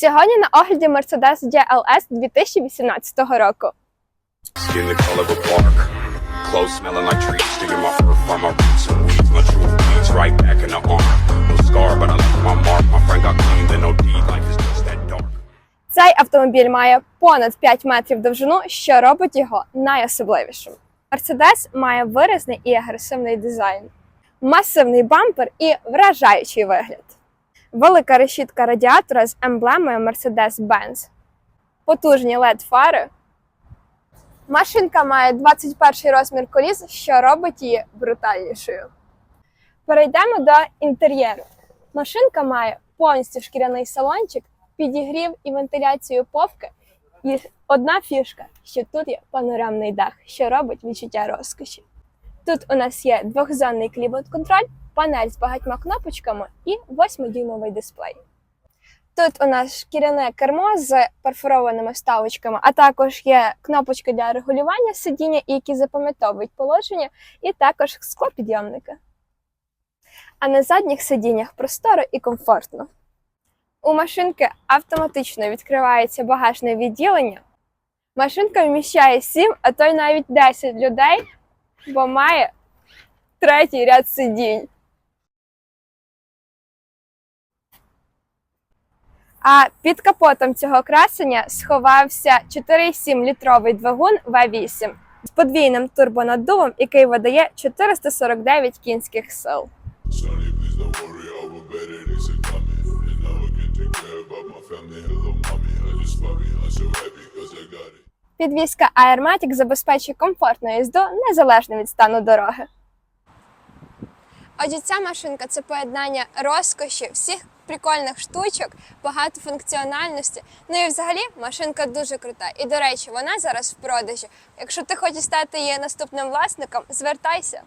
Сьогодні на огляді Mercedes GLS 2018 року. Цей автомобіль має понад 5 метрів довжину, що робить його найособливішим. Mercedes має виразний і агресивний дизайн, масивний бампер і вражаючий вигляд. Велика решітка радіатора з емблемою Mercedes-Benz, потужні led фари. Машинка має 21 розмір коліс, що робить її брутальнішою. Перейдемо до інтер'єру. Машинка має повністю шкіряний салончик, підігрів і вентиляцію повки. І одна фішка, що тут є панорамний дах, що робить відчуття розкоші. Тут у нас є двохзонний клімат-контроль, панель з багатьма кнопочками і 8-дюймовий дисплей. Тут у нас шкіряне кермо з перфорованими вставочками, а також є кнопочки для регулювання сидіння, які запам'ятовують положення, і також склопідйомники. А на задніх сидіннях просторо і комфортно. У машинки автоматично відкривається багажне відділення. Машинка вміщає 7, а то й навіть 10 людей, бо має третій ряд сидінь. А під капотом цього красення сховався 4,7 літровий двигун V8 з подвійним турбонаддувом, який видає 449 кінських сил. Підвізка Airmatic забезпечує комфортну їзду незалежно від стану дороги. Отже, ця машинка це поєднання розкоші, всіх прикольних штучок, багато функціональності. Ну і взагалі машинка дуже крута. І до речі, вона зараз в продажі. Якщо ти хочеш стати її наступним власником, звертайся.